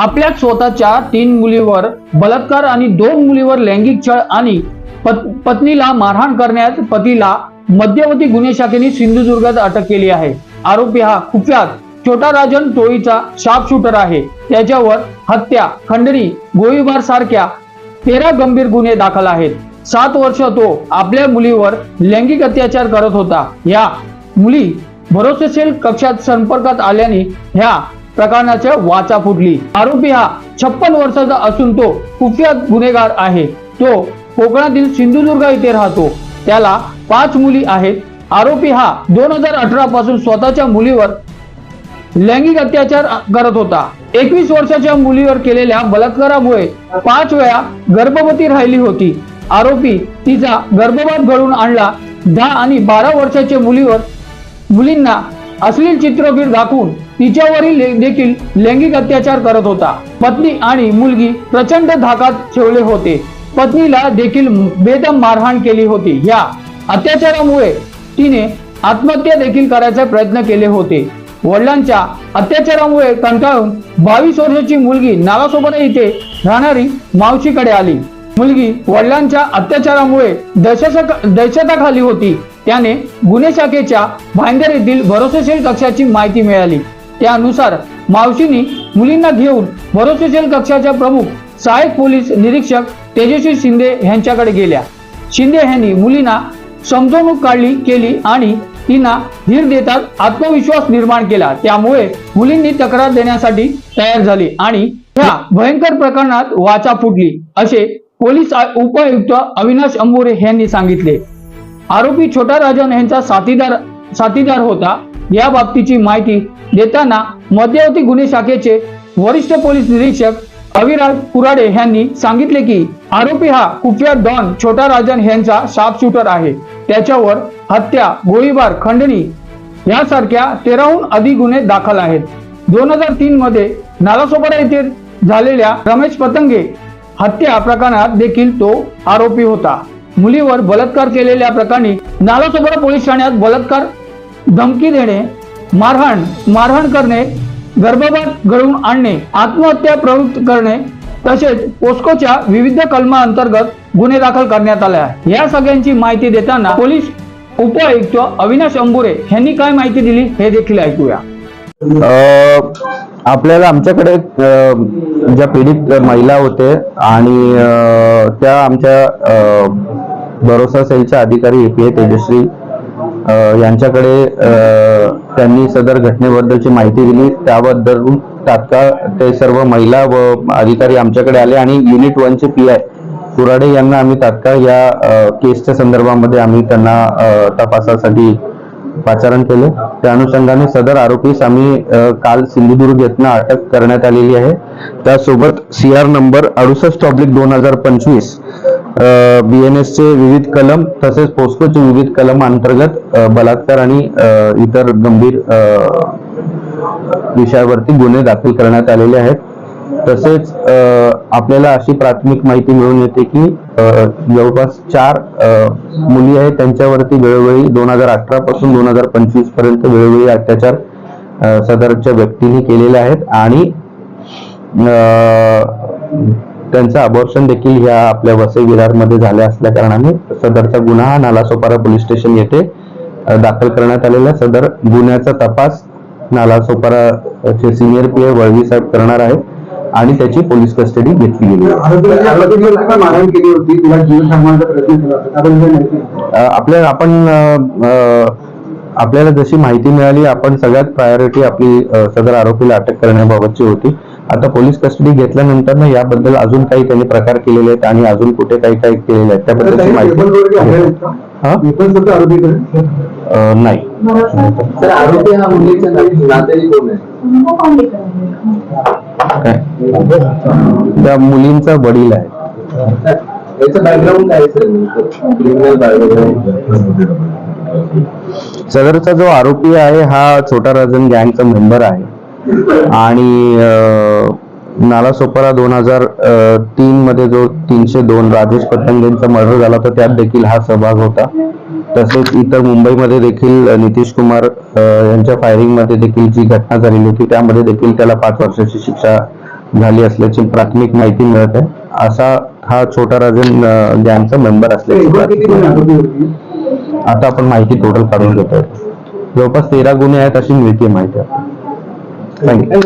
आपल्या स्वतःच्या तीन मुलीवर बलात्कार आणि दोन मुलीवर लैंगिक छळ आणि पत- पत्नीला मारहाण करण्यात पतीला मध्यवर्ती गुन्हे शाखेने सिंधुदुर्गात अटक केली आहे. आरोपी हा कुख्यात छोटा राजन टोळीचा शार्प शूटर आहे. त्याच्यावर हत्या खंडणी गोळीबार सारख्या तेरा गंभीर गुन्हे दाखल आहेत. सात वर्ष तो आपल्या मुलीवर लैंगिक अत्याचार करत होता. या मुली भरोसेशील कक्षात संपर्कात आल्याने ह्या प्रकरणाच्या वाचा फुटली. आरोपी हा छप्पन वर्षाचा असून तो खुफिया गुन्हेगार आहे. तो कोकणातील सिंधुदुर्ग येथे राहतो. त्याला पाच मुली आहेत. आरोपी हा दोन हजार अठरा पासून स्वतःच्या मुलीवर लैंगिक अत्याचार करत होता. एकवीस वर्षाच्या मुलीवर केलेल्या बलात्कारामुळे पाच वेळा गर्भवती राहिली होती. आरोपी तिचा गर्भपात घडून आणला. दहा आणि बारा वर्षाच्या मुलीवर मुलींना अश्लील चित्रफित दाखवून तिच्यावरील देखील लैंगिक अत्याचार करत होता. पत्नी आणि मुलगी प्रचंड धाकात ठेवले होते. पत्नीला देखील बेदम मारहाण केली होती. या अत्याचारामुळे तिने आत्महत्या देखील करायचा प्रयत्न केले होते. वडिलांच्या अत्याचारामुळे कंटाळून बावीस वर्षाची मुलगी नालासोबत येथे राहणारी मावशीकडे आली. मुलगी वडिलांच्या अत्याचारामुळे दहशत दहशताखाली होती. त्याने गुन्हे शाखेच्या भांडेर येथील भरोसेशील कक्षाची माहिती मिळाली. त्यानुसार मावशीनी मुलींना घेऊन भरोसेशील कक्षाच्या प्रमुख सहाय्यक पोलीस निरीक्षक तेजस्वी शिंदे यांच्याकडे गेल्या. शिंदे यांनी मुलींना समजवणूक काढली केली आणि तिना धीर देतात आत्मविश्वास निर्माण केला. त्यामुळे मुलींनी तक्रार देण्यासाठी तयार झाली आणि ह्या भयंकर प्रकरणात वाचा फुटली असे पोलीस उपायुक्त अविनाश अंबोरे यांनी सांगितले. आरोपी छोटा राजन यांचा साथीदार साथीदार होता. या बाबतीची माहिती देताना मध्यवर्ती गुन्हे शाखेचे वरिष्ठ पोलीस निरीक्षक अविराज कुराडे यांनी सांगितले की आरोपी हा कुख्यात डॉन छोटा राजन यांचा शार्प शूटर आहे. त्याच्यावर हत्या गोळीबार खंडणी यासारख्या तेराहून अधिक गुन्हे दाखल आहेत. दोन हजार तीन मध्ये नालासोपारा येथे झालेल्या रमेश पतंगे हत्या प्रकरणात देखील तो आरोपी होता. मुलीवर बलात्कार केलेल्या प्रकरणी नालासोपारा पोलीस ठाण्यात बलात्कार धमकी देणे मारहाण मारहाण करणे गर्भपात घडवून आणणे आत्महत्या प्रवृत्त करणे तसेच पोस्कोच्या विविध कलमांतर्गत गुन्हे दाखल करण्यात आले आहे या सगळ्यांची माहिती देताना पोलीस उपायुक्त अविनाश अंबुरे यांनी काय माहिती दिली हे देखील ऐकूया. आपल्याला आमच्याकडे ज्या पीडित महिला होते आणि त्या आमच्या भरोसा सेलच्या अधिकारी ए पी ए तेजश्री यांच्याकडे त्यांनी सदर घटनेबद्दलची माहिती दिली. त्याबद्दल तात्काळ ते सर्व महिला व अधिकारी आमच्याकडे आले आणि युनिट वनचे पी आय कुराडे यांना आम्ही तात्काळ या केसच्या संदर्भामध्ये आम्ही त्यांना तपासासाठी पाचारण केले. त्या अनुषंगाने सदर आरोपीस आम्ही काल सिंधुदुर्ग येथनं अटक करण्यात आलेली आहे. त्यासोबत सी आर नंबर अडुसष्ट ऑब्लिक दोन हजार पंचवीस बी एन एसचे विविध कलम तसेच पोस्कोचे विविध कलम अंतर्गत बलात्कार आणि इतर गंभीर विषयावरती गुन्हे दाखल करण्यात आलेले आहेत. तसेच आपल्याला अशी प्राथमिक माहिती मिळून येते की जवळपास चार मुली आहेत त्यांच्यावरती वेळोवेळी दोन हजार अठरा पासून दोन हजार पंचवीसपर्यंत वेळोवेळी अत्याचार सदरच्या व्यक्तींनी केलेले आहेत आणि त्यांचं अबॉर्शन देखील ह्या आपल्या वसई विरारमध्ये झाल्या असल्या कारणाने सदरचा गुन्हा हा नालासोपारा पोलीस स्टेशन येथे दाखल करण्यात आलेला सदर गुन्ह्याचा तपास नालासोपाराचे सिनियर पी ए वळवी साहेब करणार आहेत. आणि त्याची पोलीस कस्टडी घेतली गेली. त्याबद्दल आपल्या आपण आपल्याला जशी माहिती मिळाली आपण सगळ्यात प्रायोरिटी आपली सदर आरोपीला अटक करण्याबाबतची होती. आता पोलीस कस्टडी घेतल्यानंतर ना याबद्दल अजून काही त्यांनी प्रकार केलेले आहेत आणि अजून कुठे काही काही केलेले आहेत त्याबद्दलची आणले माहिती नाही. तर आरोपी हा मुलीच्या नातेवाईक कोण आहे? काय? त्या मुलींचा वडील आहे. याचं बॅकग्राऊंड काय सर क्रिमिनल बॅकग्राऊंड सदरचा जो आरोपी आहे हा छोटा राजन गँगचा मेंबर आहे. आणि नालासोपारा दोन हजार तीन मध्ये जो तीनशे दोन राजेश पतंगेंचा मर्डर झाला होता त्यात देखील हा सहभाग होता. तसेच इतर मुंबईमध्ये देखील नितीश कुमार यांच्या फायरिंगमध्ये देखील जी घटना झालेली होती त्यामध्ये देखील त्याला पाच वर्षाची शिक्षा झाली असल्याची प्राथमिक माहिती मिळत आहे. असा हा छोटा राजन गँगचा मेंबर असल्याची आता आपण माहिती टोटल काढून घेतोय. जवळपास तेरा गुन्हे आहेत अशी मिळते माहिती थँक्यू